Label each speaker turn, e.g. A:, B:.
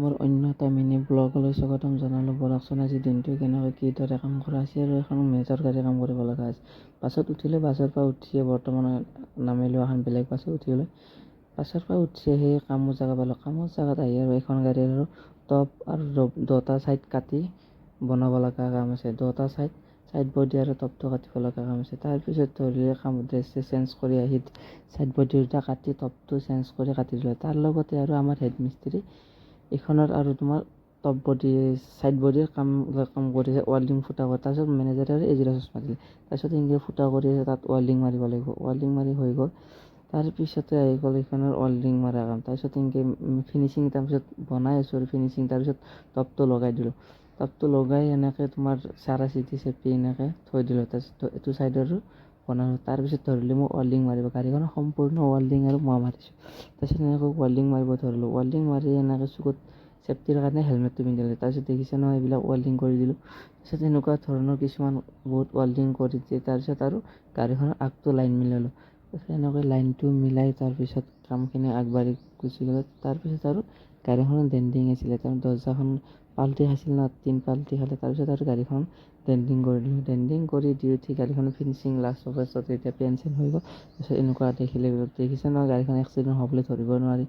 A: মোৰ অন্য এটা মিনি ব্লগলৈ স্বাগতম জনালোঁ। বলকচোন আজি দিনটো কেনেকৈ কিদৰে কাম কৰা হৈছে আৰু এখন মেজৰ গাড়ী কাম কৰিব লগা আছে বাছত উঠিলে বাছৰ পৰা উঠিয়ে বৰ্তমান নামিলোঁ এখন বেলেগ বাছত উঠিবলৈ। বাছৰ পৰা উঠি আহি কামৰ জেগা পালোঁ। কামৰ জেগাত আহি আৰু এখন গাড়ীৰ আৰু টপ আৰু দুটা ছাইড কাটি বনাব লগা কাম আছে। দুটা ছাইড ছাইড বডি আৰু টপটো কাটিব লগা কাম আছে। তাৰপিছত ধৰিলে কাম ড্ৰেছ চেঞ্জ কৰি আহি ছাইড বডি দুটা কাটি টপটো চেঞ্জ কৰি কাটি দিলোঁ। তাৰ লগতে আৰু আমাৰ হেড মিস্ত্ৰী এইখনত আৰু তোমাৰ টপ বডি ছাইড বডিৰ কাম কাম কৰিছে ৱাল্ডিং ফুটা কৰা, তাৰপিছত মেনেজাৰে আৰু এজোৰা চচমা দিলে। তাৰপিছত এনেকৈ ফুটা কৰি আছে, তাত ৱাল্ডিং মাৰিব লাগিব। ৱাল্ডিং মাৰি হৈ গ'ল। তাৰপিছতে আহি গ'ল এইখনৰ ৱাল্ডিং মৰা কাম। তাৰপিছত এনেকৈ ফিনিচিং তাৰপিছত বনাই আছোঁ আৰু ফিনিচিং তাৰপিছত টপটো লগাই দিলোঁ। টপটো লগাই এনেকৈ তোমাৰ চাৰা চিটি চেপি এনেকৈ থৈ দিলোঁ। তাৰপিছত এইটো ছাইডৰো বনালোঁ তাৰপিছত ধৰিলোঁ মই ৱাল্ডিং মাৰিব গাড়ীখন সম্পূৰ্ণ ৱাল্ডিং আৰু মই মাৰিছোঁ। তাৰপিছত এনেকৈ ৱাল্ডিং মাৰিব ধৰিলোঁ। ৱাল্ডিং মাৰি এনেকৈ চুকত চেফটিৰ কাৰণে হেলমেটটো পিন্ধি ল'লোঁ তাৰপিছত দেখিছে নহয়, এইবিলাক ৱাল্ডিং কৰি দিলোঁ। তাৰপিছত এনেকুৱা ধৰণৰ কিছুমান বহুত ৱাল্ডিং কৰি দিয়ে। তাৰপিছত আৰু গাড়ীখনৰ আগটো লাইন মিলালোঁ। এনেকৈ লাইনটো মিলাই তাৰপিছত কামখিনি আগবাঢ়ি গুচি গ'লোঁ। তাৰপিছত আৰু গাড়ীখনৰ ডেণ্ডিং আছিলে তাৰ দৰ্জাখন পাল্টি খাইছিল ন, তিন পাল্টি খালে তাৰপিছত আৰু গাড়ীখন ডেণ্ডিং কৰি দিলোঁ। ডেণ্ডিং কৰি দি উঠি গাড়ীখন ফিনিচিং লাষ্ট অৱস্থাত এতিয়া পেঞ্চিল হৈ গ'ল। তাৰপিছত এনেকুৱা দেখিলে, দেখিছে নহয়, গাড়ীখন এক্সিডেণ্ট হ'বলৈ ধৰিব নোৱাৰি।